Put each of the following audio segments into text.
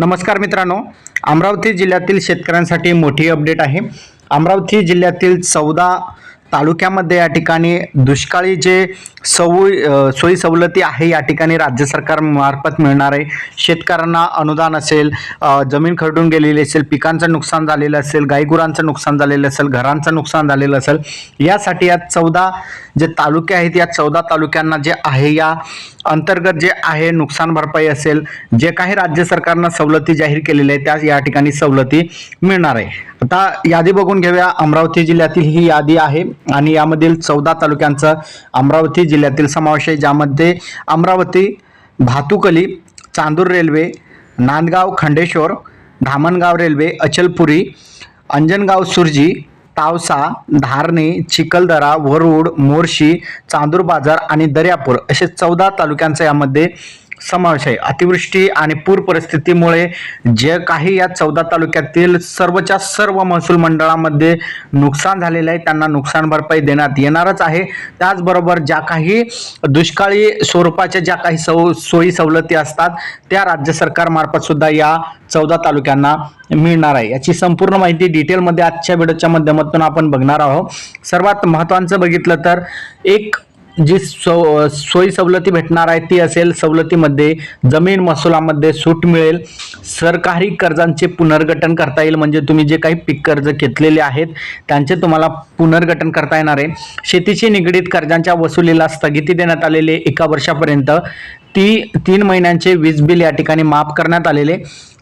नमस्कार मित्रांनो अमरावती जिल्ह्यातील शेतकऱ्यांसाठी मोठी अपडेट आहे. अमरावती जिल्ह्यातील चौदा तालुक्यामध्ये या ठिकाणी दुष्काळी जे सव सोयी सवलती आहे या ठिकाणी राज्य सरकारमार्फत मिळणार आहे. शेतकऱ्यांना अनुदान असेल जमीन खरडून गेलेली असेल पिकांचं नुकसान झालेलं असेल गाईगुरांचं नुकसान झालेलं असेल घरांचं नुकसान झालेलं असेल यासाठी या चौदा जे तालुके आहेत या चौदा तालुक्यांना जे आहे या अंतर्गत जे आहे नुकसान भरपाई असेल जे काही राज्य सरकारनं सवलती जाहीर केलेल्या आहेत त्या या ठिकाणी सवलती मिळणार आहे. आता यादी बघून घेऊया अमरावती जिल्ह्यातील ही यादी आहे. आणि यामधील चौदा तालुक्यांचा अमरावती जिल्ह्यातील समावेश आहे ज्यामध्ये अमरावती भातुकली चांदूर रेल्वे नांदगाव खंडेश्वर धामणगाव रेल्वे अचलपुरी अंजनगाव सुरजी तावसा धारणे चिखलदरा वरुड मोर्शी चांदूर बाजार आणि दर्यापूर असे चौदा तालुक्यांचा यामध्ये समावेश आहे. अतिवृष्टी आणि पूर परिस्थितीमुळे जे काही या चौदा तालुक्यातील सर्वच्या सर्व महसूल मंडळामध्ये नुकसान झालेलं आहे त्यांना नुकसान भरपाई देण्यात येणारच आहे. त्याचबरोबर ज्या काही दुष्काळी स्वरूपाच्या ज्या काही सव सोयी सवलती असतात त्या राज्य सरकारमार्फत सुद्धा या चौदा तालुक्यांना मिळणार आहे. याची संपूर्ण माहिती डिटेलमध्ये आजच्या व्हिडिओच्या माध्यमातून आपण बघणार आहोत. सर्वात महत्त्वाचं बघितलं तर एक जी सो सोयी सवलती भेटणार आहे ती असेल सवलतीमध्ये जमीन महसुलामध्ये सूट मिळेल. सरकारी कर्जांचे पुनर्गठन करता येईल म्हणजे तुम्ही जे काही पीक कर्ज घेतलेले आहेत त्यांचे तुम्हाला पुनर्गठन करता येणार आहे. शेतीशी निगडीत कर्जांच्या वसुलीला स्थगिती देण्यात आलेली एका वर्षापर्यंत. ती तीन महिन्यांचे वीज बिल या ठिकाणी माफ करण्यात आलेले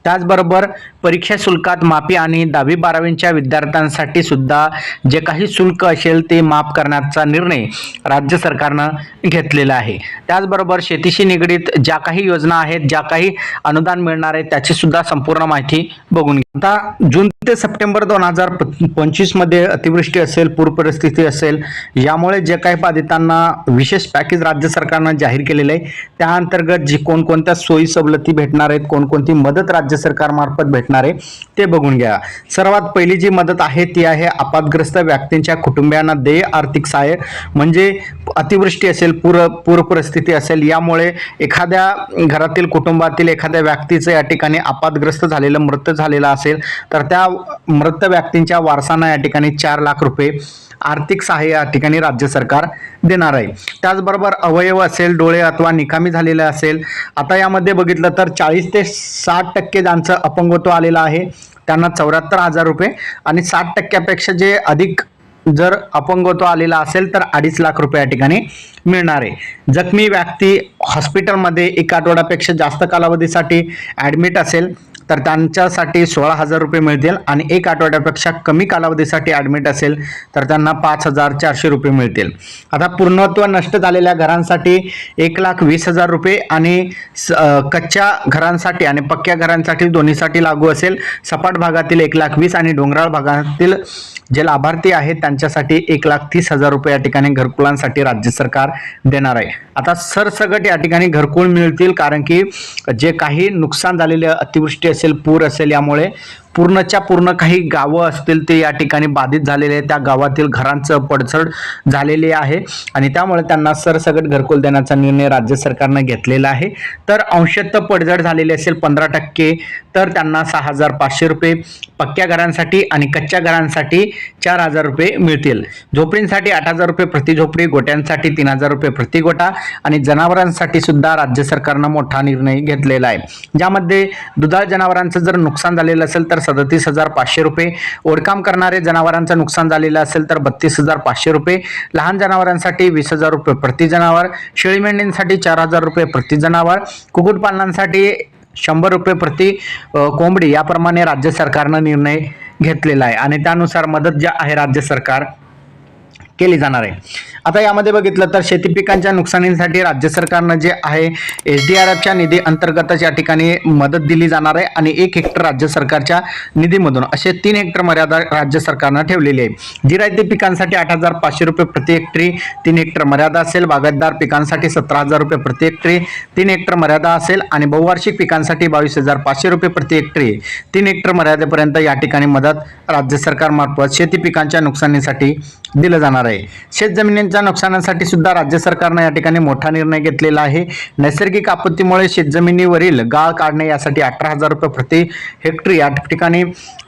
त्याचबरोबर परीक्षा शुल्कात माफी आणि दहावी बारावीच्या विद्यार्थ्यांसाठी सुद्धा जे काही शुल्क असेल ते माफ करण्याचा निर्णय राज्य सरकारनं घेतलेला आहे. त्याचबरोबर शेतीशी निगडीत ज्या काही योजना आहेत ज्या काही अनुदान मिळणार आहे त्याची सुद्धा संपूर्ण माहिती बघून आता जून ते सप्टेंबर दोन हजार पंचवीसमध्ये अतिवृष्टी असेल पूर परिस्थिती असेल यामुळे जे काही बाधितांना विशेष पॅकेज राज्य सरकारनं जाहीर केलेलं आहे त्या अंतर्गत जी कोणकोणत्या सोयी सवलती भेटणार आहेत कोणकोणती मदत राज्य सरकारमार्फत भेटणार आहे ते बघून घ्या. सर्वात पहिली जी मदत आहे ती आहे आपत्ग्रस्त व्यक्तींच्या कुटुंबियांना देय आर्थिक सहाय्य. म्हणजे अतिवृष्टी असेल पूर पूर परिस्थिती असेल यामुळे एखाद्या घरातील कुटुंबातील एखाद्या व्यक्तीचं या ठिकाणी आपत्ग्रस्त झालेलं मृत झालेलं असेल तर त्या मृत व्यक्तींच्या वारसांना या ठिकाणी चार लाख रुपये आर्थिक सहाय्य या ठिकाणी राज्य सरकार देणार आहे. त्याचबरोबर अवयव असेल डोळे अथवा निकामी झालेले असेल आता यामध्ये बघितलं तर चाळीस ते साठ टक्के ज्यांचं अपंगत्व आलेलं आहे त्यांना चौऱ्याहत्तर हजार रुपये आणि साठ टक्क्यापेक्षा जे अधिक जर अपंगत्व आलेला असेल तर अडीच लाख रुपये या ठिकाणी मिळणार आहे. जखमी व्यक्ती हॉस्पिटलमध्ये एक आठवड्यापेक्षा जास्त कालावधीसाठी ॲडमिट असेल तर त्यांच्यासाठी सोळा हजार रुपये मिळतील आणि एक आठवड्यापेक्षा कमी कालावधीसाठी ॲडमिट असेल तर त्यांना पाच हजार चारशे रुपये मिळतील. आता पूर्णत्व नष्ट झालेल्या घरांसाठी एक लाख वीस हजार रुपये आणि स- कच्च्या घरांसाठी आणि पक्क्या घरांसाठी दोन्हीसाठी लागू असेल. सपाट भागातील एक लाख वीस आणि डोंगराळ भागातील जे लाभार्थी आहेत त्यांच्यासाठी एक लाख तीस हजार रुपये या ठिकाणी घरकुलांसाठी राज्य सरकार देणार आहे. आता सरसगट या ठिकाणी घरकुल मिळतील कारण की जे काही नुकसान झालेले अतिवृष्टी असेल पूर असेल यामुळे पूर्णच्या पूर्ण काही गावं असतील ते या ठिकाणी बाधित झालेले आहे त्या गावातील घरांचं पडझड झालेली आहे आणि त्यामुळे त्यांना सरसगट घरकुल देण्याचा निर्णय राज्य सरकारनं घेतलेला आहे. तर अंशतः पडझड झालेली असेल पंधरा टक्के तर त्यांना सहा हजार पाचशे रुपये पक्क्या घरांसाठी आणि कच्च्या घरांसाठी चार हजार रुपये मिळतील. झोपडींसाठी आठ हजार रुपये प्रति झोपडी गोट्यांसाठी तीन हजार रुपये प्रति गोटा आणि जनावरांसाठी सुद्धा राज्य सरकारनं मोठा निर्णय घेतलेला आहे. ज्यामध्ये दुधाळ जनावरांचं जर नुकसान झालेलं असेल तर सदतीस हजार पाचशे रुपये. ओढकाम करणारे जनावरांचं नुकसान झालेलं असेल तर बत्तीस हजार पाचशे रुपये. लहान जनावरांसाठी वीस हजार रुपये प्रति जनावर. शेळी मेंढींसाठी चार हजार रुपये प्रति जनावर. कुक्कुटपालनांसाठी शंभर रुपये प्रति कोंबडी याप्रमाणे राज्य सरकारनं निर्णय घेतलेला आहे. आणि त्यानुसार मदत ज्या आहे राज्य सरकार केली जाणार आहे. आता यामध्ये बघितलं तर शेती पिकांच्या नुकसानीसाठी राज्य सरकारनं जे आहे एस डी आर एफच्या निधी अंतर्गतच या ठिकाणी मदत दिली जाणार आहे आणि एक हेक्टर राज्य सरकारच्या निधीमधून असे तीन हेक्टर मर्यादा राज्य सरकारनं ठेवलेली आहे. जिरायती पिकांसाठी आठ हजार पाचशे रुपये प्रति हेक्टरी तीन हेक्टर मर्यादा असेल बागायतदार पिकांसाठी सतरा हजार रुपये प्रति हेक्टरी तीन हेक्टर मर्यादा असेल आणि बहुवार्षिक पिकांसाठी बावीस हजार पाचशे रुपये प्रति हेक्टरी. तीन हेक्टर मर्यादेपर्यंत या ठिकाणी मदत राज्य सरकारमार्फत शेती पिकांच्या नुकसानीसाठी दिलं जाणार आहे. होणार आहे. शेत जमिनींच्या नुकसानासाठी सुद्धा राज्य सरकारनं या ठिकाणी मोठा निर्णय घेतलेला आहे. नैसर्गिक आपत्तीमुळे शेतजमिनीवरील गाळ काढणे यासाठी अठरा हजार रुपये प्रति हेक्टरी या ठिकाणी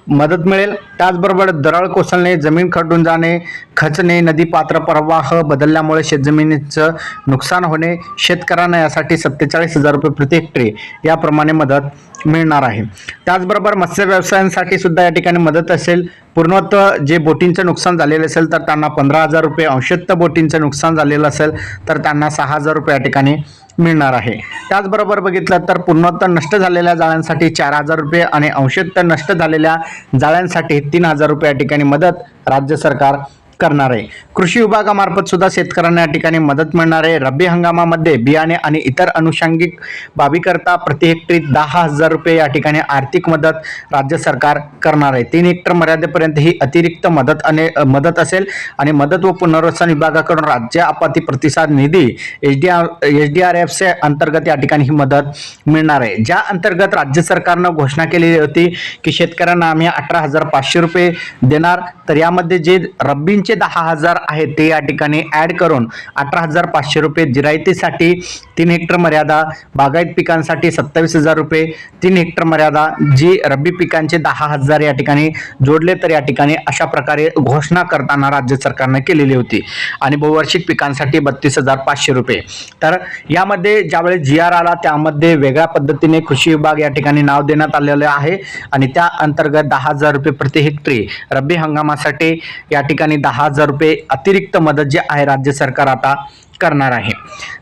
मदत मिळेल. त्याचबरोबर दरळ कोसळणे जमीन खडून जाणे खचणे नदी पात्र प्रवाह बदलल्यामुळे शेतजमिनीचं नुकसान होणे शेतकऱ्यांना यासाठी सत्तेचाळीस हजार रुपये प्रति हेक्टरी याप्रमाणे मदत मिळणार आहे. त्याचबरोबर मत्स्य व्यवसायांसाठी सुद्धा या ठिकाणी मदत असेल. पूर्णत्व जे बोटींचं नुकसान झालेलं असेल तर त्यांना पंधरा हजार रुपये अंशतः बोटींचं नुकसान झालेलं असेल तर त्यांना सहा हजार रुपये या ठिकाणी मिळणार आहे. त्याचबरोबर बघितलं तर पूर्णत्व नष्ट झालेल्या जाळ्यांसाठी चार हजार रुपये आणि अंशोत्तर नष्ट झालेल्या जाळ्यांसाठी तीन हजार रुपये या ठिकाणी मदत राज्य सरकार करणार. आहे कृषी विभागामार्फत सुद्धा शेतकऱ्यांना या ठिकाणी मदत मिळणार. आहे रब्बी हंगामामध्ये बियाणे आणि इतर अनुषंगिक बाबीकरता प्रति हेक्टरी दहा हजार रुपये या ठिकाणी आर्थिक मदत राज्य सरकार करणार आहे. तीन हेक्टर मर्यादेपर्यंत ही अतिरिक्त मदत आणि मदत असेल आणि मदत व पुनर्वसन विभागाकडून राज्य आपत्ती प्रतिसाद निधी H D R H D R एफचे अंतर्गत या ठिकाणी ही मदत मिळणार आहे. ज्या अंतर्गत राज्य सरकारनं घोषणा केलेली होती की शेतकऱ्यांना आम्ही अठरा हजार पाचशे रुपये देणार तर यामध्ये जे रब्बींचे दहा हजार आहेत ते या ठिकाणी ॲड करून अठरा हजार पाचशे रुपये जिरायतीसाठी तीन हेक्टर मर्यादा बागायत पिकांसाठी सत्तावीस हजार रुपये तीन हेक्टर मर्यादा जी रब्बी पिकांचे दहा हजार या ठिकाणी जोडले तर या ठिकाणी अशा प्रकारे घोषणा करताना राज्य सरकारनं केलेली होती. आणि बहुवार्षिक पिकांसाठी बत्तीस हजार पाचशे रुपये. तर यामध्ये ज्यावेळेस जी आर आला त्यामध्ये वेगळ्या पद्धतीने कृषी विभाग या ठिकाणी नाव देण्यात आलेलं आहे. आणि त्या अंतर्गत दहा हजार रुपये प्रति हेक्टरी रब्बी हंगामासाठी या ठिकाणी दहा हजार रुपये अतिरिक्त मदत जे आहे राज्य सरकार आता करणार आहे.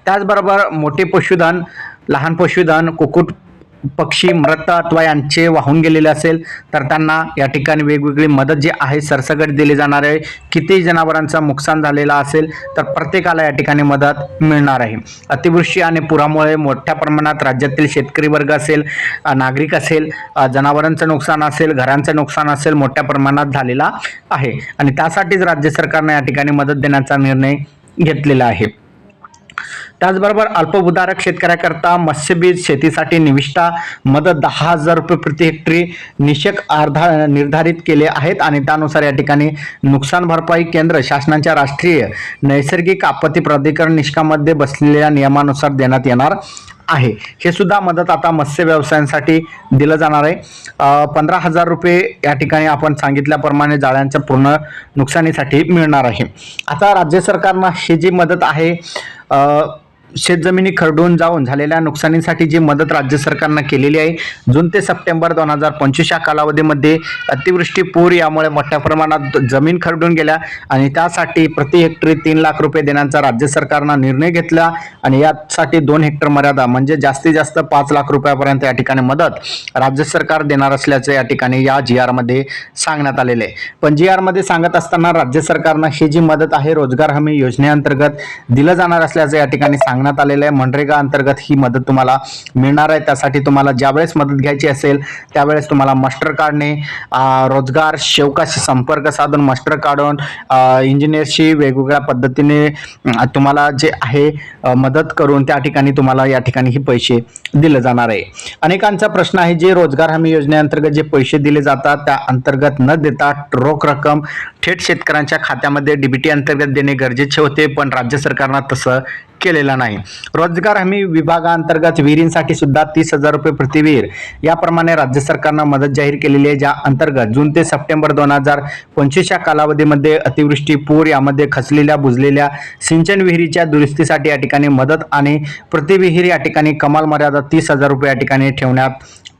त्याचबरोबर मोठे पशुधन लहान पशुधन कुक्कुट पक्षी मृत अथवा यांचे वाहून गेलेले असेल तर त्यांना या ठिकाणी वेगवेगळी मदत जी आहे सरसकट दिली जाणार आहे. किती जनावरांचं नुकसान झालेलं असेल तर प्रत्येकाला या ठिकाणी मदत मिळणार आहे. अतिवृष्टी आणि पुरामुळे मोठ्या प्रमाणात राज्यातील शेतकरी वर्ग असेल नागरिक असेल जनावरांचं नुकसान असेल घरांचं नुकसान असेल मोठ्या प्रमाणात झालेला आहे. आणि त्यासाठीच राज्य सरकारने या ठिकाणी मदत देण्याचा निर्णय घेतलेला आहे. त्याचबरोबर अल्पभूधारक शेतकऱ्याकरता मत्स्यबीज शेतीसाठी निविष्ठा मदत दहा हजार रुपये प्रति हेक्टरी निषेक अर्धा निर्धारित केले आहेत आणि त्यानुसार या ठिकाणी नुकसान भरपाई केंद्र शासनाच्या राष्ट्रीय नैसर्गिक आपत्ती प्राधिकरण निष्कामध्ये बसलेल्या नियमानुसार देण्यात येणार आहे. हे सुद्धा मदत आता मत्स्य व्यवसायांसाठी दिलं जाणार आहे. पंधरा हजार रुपये या ठिकाणी आपण सांगितल्याप्रमाणे जाळ्यांच्या पूर्ण नुकसानीसाठी मिळणार आहे. आता राज्य सरकारनं ही जी मदत आहे Uh, शेतजमिनी खरडून जाऊन झालेल्या नुकसानीसाठी जी मदत राज्य सरकारनं केलेली आहे जून ते सप्टेंबर दोन हजार पंचवीस या कालावधीमध्ये अतिवृष्टी पूर यामुळे मोठ्या प्रमाणात जमीन खरडून गेल्या आणि त्यासाठी प्रति हेक्टरी तीन लाख रुपये देण्याचा राज्य सरकारनं निर्णय घेतला आणि यासाठी दोन हेक्टर मर्यादा म्हणजे जास्तीत जास्त पाच लाख रुपयापर्यंत या ठिकाणी मदत राज्य सरकार देणार असल्याचं या ठिकाणी या जी आरमध्ये सांगण्यात आलेलं आहे. पण जी आरमध्ये सांगत असताना राज्य सरकारनं ही जी मदत आहे रोजगार हमी योजनेअंतर्गत दिलं जाणार असल्याचं या ठिकाणी सांगण्यात आलेलं आहे. मनरेगा अंतर्गत ही मदत तुम्हाला मिळणार आहे. त्यासाठी तुम्हाला ज्यावेळेस मदत घ्यायची असेल त्यावेळेस तुम्हाला मास्टर काढणे रोजगार शेवकाशी संपर्क साधून मास्टर काढून इंजिनियरशी वेगवेगळ्या पद्धतीने तुम्हाला जे आहे मदत करून त्या ठिकाणी तुम्हाला या ठिकाणी ही पैसे दिले जाणार आहे. अनेकांचा प्रश्न आहे जे रोजगार हमी योजनेअंतर्गत जे पैसे दिले जातात त्या अंतर्गत न देता रोख रक्कम थेट शेतकऱ्यांच्या खात्यामध्ये डीबीटी अंतर्गत देणे गरजेचे होते. पण राज्य सरकारनं तसं केलेला नाही. रोजगार हमी विभागाअंतर्गत विहिरींसाठी सुद्धा तीस हजार रुपये प्रति विहीर याप्रमाणे राज्य सरकारनं मदत जाहीर केलेली आहे ज्या अंतर्गत जून ते सप्टेंबर दोन हजार पंचवीसच्या कालावधीमध्ये अतिवृष्टी पूर यामध्ये खचलेल्या बुजलेल्या सिंचन विहिरीच्या दुरुस्तीसाठी या ठिकाणी मदत आणि प्रतिविहीर या ठिकाणी कमाल मर्यादा तीस हजार रुपये या ठिकाणी ठेवण्यात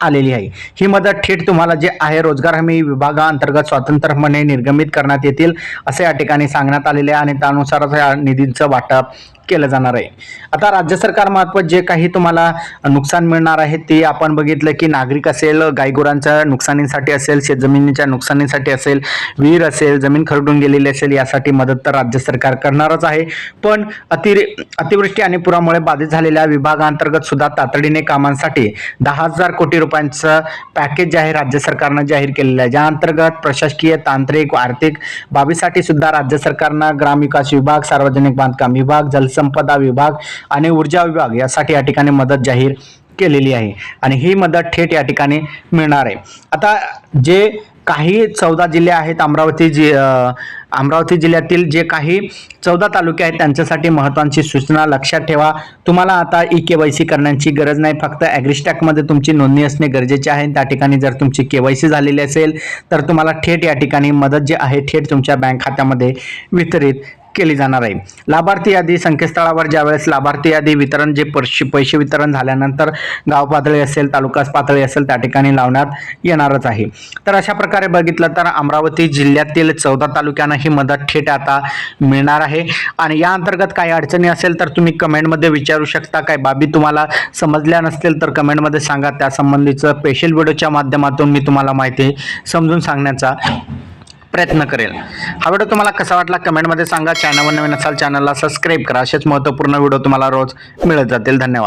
आलेली आहे. ही मदत थेट तुम्हाला जे आहे रोजगार हमी विभागाअंतर्गत स्वतंत्रपणे निर्गमित करण्यात येतील असे या ठिकाणी सांगण्यात आलेले आहे आणि त्यानुसारच या निधींचं वाटप केलं जाणार आहे. आता राज्य सरकारमार्फत जे काही तुम्हाला नुकसान मिळणार आहे ते आपण बघितलं की नागरिक असेल गायगुरांच्या नुकसानीसाठी असेल शेतजमिनीच्या नुकसानीसाठी असेल विहीर असेल जमीन खरडून गेलेली असेल यासाठी मदत तर राज्य सरकार करणारच आहे. पण अतिरे अतिवृष्टी आणि पुरामुळे बाधित झालेल्या विभागांतर्गत सुद्धा तातडीने कामांसाठी दहा हजार कोटी रुपयांचं पॅकेज जे आहे राज्य सरकारनं जाहीर केलेलं आहे. ज्या अंतर्गत प्रशासकीय तांत्रिक आर्थिक बाबीसाठी सुद्धा राज्य सरकारनं ग्रामविकास विभाग सार्वजनिक बांधकाम विभाग संपदा विभाग आणि ऊर्जा विभाग यासाठी या ठिकाणी मदत जाहीर केलेली आहे. आणि ही मदत थेट या ठिकाणी मिळणार आहे. आता जे काही चौदा जिल्हे आहेत अमरावती जि अमरावती जिल्ह्यातील जे काही चौदा तालुके आहेत त्यांच्यासाठी महत्त्वाची सूचना लक्षात ठेवा. तुम्हाला आता ई के वाय सी करण्याची गरज नाही. फक्त ॲग्रिस्टॅकमध्ये तुमची नोंदणी असणे गरजेचे आहे. त्या ठिकाणी जर तुमची के वाय सी झालेली असेल तर तुम्हाला थेट या ठिकाणी मदत जी आहे थेट तुमच्या बँक खात्यामध्ये वितरित केली जाणार आहे. लाभार्थी यादी संकेतस्थळावर ज्यावेळेस लाभार्थी यादी वितरण जे पैसे पैसे वितरण झाल्यानंतर गाव पातळी असेल तालुका पातळी असेल त्या ठिकाणी लावण्यात येणारच आहे. तर अशा प्रकारे बघितलं तर अमरावती जिल्ह्यातील चौदा तालुक्यांना ही मदत थेट आता मिळणार आहे. आणि या अंतर्गत काही अडचणी असेल तर तुम्ही कमेंटमध्ये विचारू शकता. काय बाबी तुम्हाला समजल्या नसतील तर कमेंटमध्ये सांगा. त्यासंबंधीचं स्पेशल व्हिडिओच्या माध्यमातून मी तुम्हाला माहिती समजून सांगण्याचा प्रयत्न करेल. हा व्हिडिओ तुम्हाला कसा वाटला कमेंटमध्ये सांगा. चॅनलवर नवीन असाल चॅनलला सबस्क्राईब करा. असेच महत्त्वपूर्ण व्हिडिओ तुम्हाला रोज मिळत जातील. धन्यवाद.